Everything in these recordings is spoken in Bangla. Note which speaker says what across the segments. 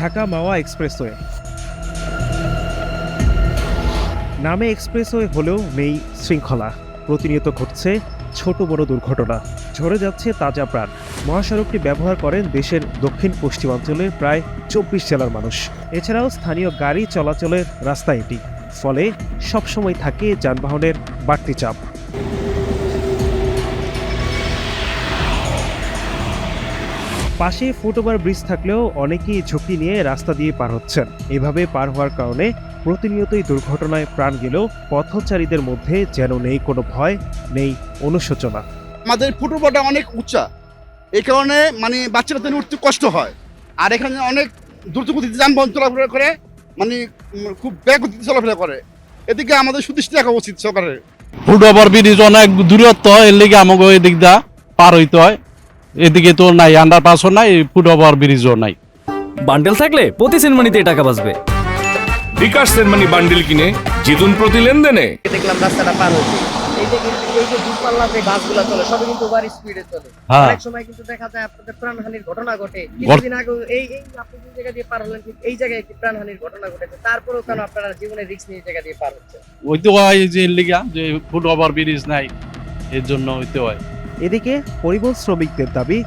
Speaker 1: ঢাকা মাওয়া এক্সপ্রেসওয়ে। নামে এক্সপ্রেসওয়ে হলেও নেই শৃঙ্খলা। প্রতিনিয়ত ঘটছে ছোট বড় দুর্ঘটনা। ঝরে যাচ্ছে তাজা প্রাণ। মহাসড়কটি ব্যবহার করেন দেশের দক্ষিণ পশ্চিমাঞ্চলের প্রায় চব্বিশ জেলার মানুষ। এছাড়াও স্থানীয় গাড়ি চলাচলের রাস্তা এটি। ফলে সবসময় থাকে যানবাহনের বাড়তি চাপ। পাশে ফুটওভার ব্রিজ থাকলেও অনেকেই ঝুঁকি নিয়ে রাস্তা দিয়ে পার হচ্ছেন। এভাবে পার হওয়ার কারণে প্রতিনিয়তই দুর্ঘটনায় প্রাণ গেলেও পথচারীদের মধ্যে যেন নেই কোনো ভয় নেই অনুশোচনা।
Speaker 2: আমাদের ফুটবলটা অনেক উঁচা। এই কারণে মানে বাচ্চারা তেমনি উঠতে কষ্ট হয়। আর এখানে অনেক দ্রুত গতিতে যানবাহন চলাফেরা করে মানে খুব ব্যাগ গতিতে চলাফেরা করে। এদিকে আমাদের সুদৃষ্টি রাখা উচিত সরকারের।
Speaker 3: ফুট ওভার ব্রিজ অনেক দূরত্ব এর লেগে আমাকে এদিক দা পার হইতে হয়। এদিকে তো নাই আন্ডার পাসও নাই ফুট ওভার ব্রিজও নাই।
Speaker 4: বান্ডেল থাকলে প্রতি সেনমানিতে টাকা বাঁচবে।
Speaker 5: বিকাশ সেনমানি বান্ডিল কিনে জিতুন প্রতি লেনদেনে।
Speaker 6: দেখলাম রাস্তাটা পার হচ্ছে এই যে কিন্তু এই যে বাসগুলো চলে সবই কিন্তু ওভার স্পিডে চলে।
Speaker 3: হ্যাঁ।
Speaker 6: অনেক সময় কিন্তু দেখা যায় আপনাদের প্রাণহানির ঘটনা ঘটে। কিছুদিন আগে এই এই আপনি যে জায়গা দিয়ে পার হলেন ঠিক এই জায়গায় একটি প্রাণহানির ঘটনা ঘটেছে। তারপরেও কেন আপনারা জীবনের রিস্ক নিয়ে এই জায়গা দিয়ে পার হচ্ছে
Speaker 3: ওই তো হয় যে লেগা যে ফুট ওভার ব্রিজ নাই এর জন্য হইতে হয়।
Speaker 1: এদিকে পরিবহন শ্রমিকদের দাবি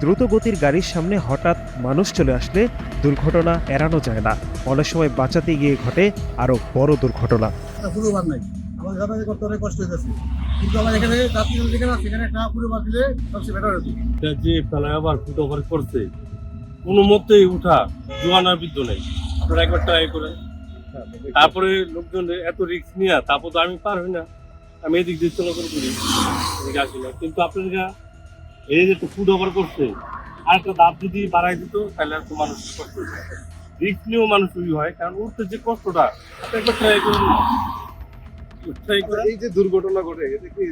Speaker 1: দ্রুত গতির গাড়ির সামনে হঠাৎ মানুষ চলে আসলে দুর্ঘটনা এড়ানো যায় না। অনেক সময় বাঁচাতে গিয়ে ঘটে আরও বড় দুর্ঘটনা।
Speaker 7: আমার যাতায়াত করতে অনেক কষ্ট হয়ে কিন্তু আমার এখানে যাত্রী যেখানে সেখানে একটা পূর্ববার দিলে সবচেয়ে বেটার হতো।
Speaker 8: এটা যে ফ্লাইওভার ফুট ওভার করছে কোনো মতেই উঠা জোয়ানার বিদ্য নেই। আপনারা একবার ট্রাই করেন। তারপরে লোকজন এত রিস্ক নিয়ে তারপর তো আমি পার হই না। আমি এদিক দিয়ে চলাচল করি এদিকে আসি কিন্তু আপনারা এই যে ফুড ওভার করছে আর একটা দাঁত যদি বাড়াই দিত তাহলে আর তো মানুষ কষ্ট রিস্ক নিয়েও মানুষ চুরি হয় কারণ উঠতে যে কষ্টটা একবার ট্রাই করুন ট্রাই করেন।
Speaker 9: এই যে দুর্ঘটনা ঘটে এটা কি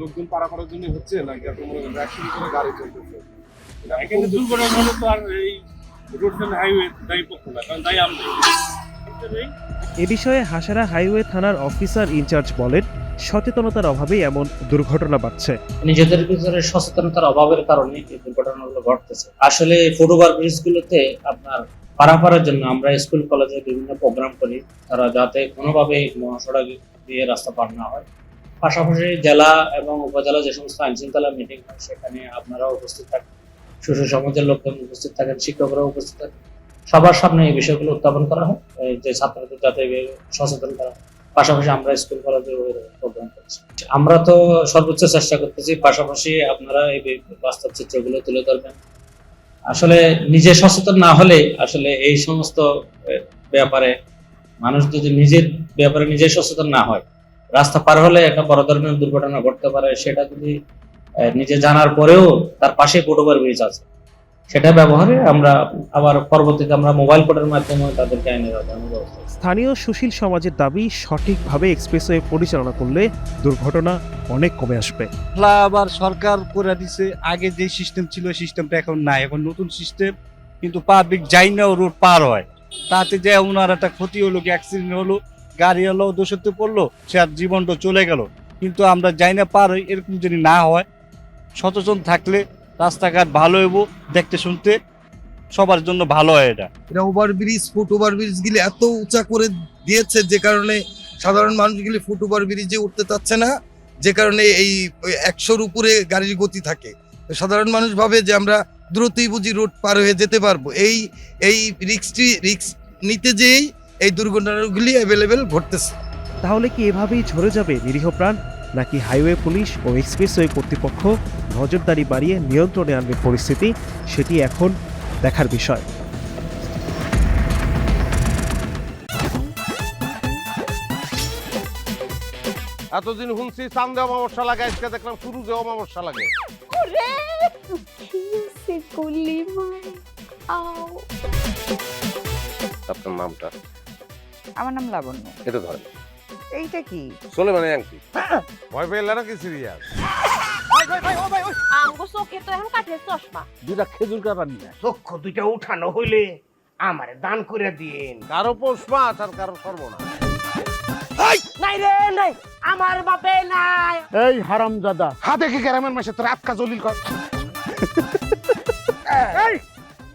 Speaker 9: লোকজন পারা করার জন্য হচ্ছে নাকি আপনি মনে করেন অ্যাক্সিডেন্ট করে গাড়ি চলতেছে?
Speaker 8: এখানে দুর্ঘটনা হলে তো আর এই রোড হাইওয়ে দায়ী পক্ষ না কারণ দায়ী আমরা। এই
Speaker 1: এ বিষয়ে হাসারা হাইওয়ে থানার অফিসার ইনচার্জ বলেন সচেতনতার অভাবে এমন দুর্ঘটনা বাড়ছে।
Speaker 10: নিজেদের ভিতরে সচেতনতার অভাবের কারণে এই দুর্ঘটনাগুলো ঘটতেছে। আসলে ফুটওভার ব্রিজগুলোতে আপনার পারাপারের জন্য আমরা স্কুল, কলেজে বিভিন্ন প্রোগ্রাম করি। তারা যাতে কোনোভাবেই মহাসড়ক দিয়ে রাস্তা পার না হয়। পাশাপাশি জেলা এবং উপজেলা যে সমস্ত আইন শৃঙ্খলা মিটিং হয়, সেখানে আপনারাও উপস্থিত থাকেন। শিশু সমাজের লোকজন উপস্থিত থাকেন, শিক্ষকরাও উপস্থিত থাকেন। সবার সামনে এই বিষয়গুলো উত্থাপন করা হয় যে ছাত্রদের যাতে সচেতন করা হয় পাশাপাশি আমরা স্কুল কলেজে প্রোগ্রাম করছি। আমরা তো সর্বোচ্চ চেষ্টা করতেছি, পাশাপাশি আপনারা এই বাস্তব চিত্রগুলো তুলে ধরবেন। আসলে নিজে সচেতন না হলে আসলে এই সমস্ত ব্যাপারে মানুষ যদি নিজের ব্যাপারে নিজে সচেতন না হয়, রাস্তা পার হলে একটা বড় ধরনের দুর্ঘটনা ঘটতে পারে, সেটা যদি নিজে জানার পরেও তার পাশে ফুটওভার ব্রিজ আছে। সেটা ব্যবহারে আমরা আবার পরবর্তীতে আমরা মোবাইল কোডের মাধ্যমে তাদেরকে আইনের ব্যবস্থা
Speaker 1: স্থানীয় সুশীল সমাজের দাবি সঠিকভাবে এক্সপ্রেসওয়ে পরিচালনা করলে দুর্ঘটনা অনেক কমে আসবে।
Speaker 7: আবার সরকার করে দিছে আগে যে সিস্টেম ছিল সিস্টেমটা এখন নাই। এখন নতুন সিস্টেম কিন্তু পাবলিক যাই না রোড পার হয়। তাতে যে ওনার একটা ক্ষতি হলো কি অ্যাক্সিডেন্ট হলো গাড়ি হলো দোষতে পড়ল সে আর জীবনটা চলে গেল। কিন্তু আমরা যাই না পার হই এরকম যদি না হয় সচেতন থাকলে রাস্তাঘাট ভালো হইব দেখতে শুনতে সবার জন্য ভালো হয় এটা।
Speaker 11: এটা over bridge foot over bridge গুলি এত উঁচা করে দিয়েছে যে কারণে সাধারণ মানুষগুলি ফুট ওভার ব্রিজে উঠতে চাচ্ছে না যে কারণে এই একশোর উপরে গাড়ির গতি থাকে। সাধারণ মানুষ ভাবে যে আমরা দ্রুতই বুঝি রোড পার হয়ে যেতে পারব। এই এই রিক্সটি রিক্স নিতে যেই এই দুর্ঘটনাগুলি অ্যাভেলেবেল ঘটতেছে।
Speaker 1: তাহলে কি এভাবেই ঝরে যাবে নিরীহ প্রাণ? নাকি হাইওয়ে পুলিশ ও এক্সপ্রেসওয়ে কর্তৃপক্ষ নজরদারি বাড়িয়ে নিয়ন্ত্রণে আনবে পরিস্থিতি সেটি এখন দেখার বিষয়।
Speaker 9: এতদিন শুনছি চান্দে অমাবস্যা লাগে আজকে দেখলাম শুরু যে অমাবস্যা লাগে। আপনার নামটা?
Speaker 12: আমার নাম লাবণ্য।
Speaker 9: এটা ধরেন।
Speaker 12: এইটা কি?
Speaker 9: চলে মানে আংটি ভয় পেলে নাকি সিরিয়াস?
Speaker 12: আমগো চোখে তো এখন কাঠের চশমা।
Speaker 9: দুটা খেজুর কাটা নিয়ে
Speaker 6: চক্ষু দুইটা উঠানো হইলে আমারে দান করে দিন
Speaker 9: কারও পোষ মাছ আর কারও সর্বনা
Speaker 6: নাই রে নাই। আমার বাপে নাই।
Speaker 2: এই হারামজাদা। হাতে কি গ্রামের মাসে তোর আটকা জলিল কর? এই!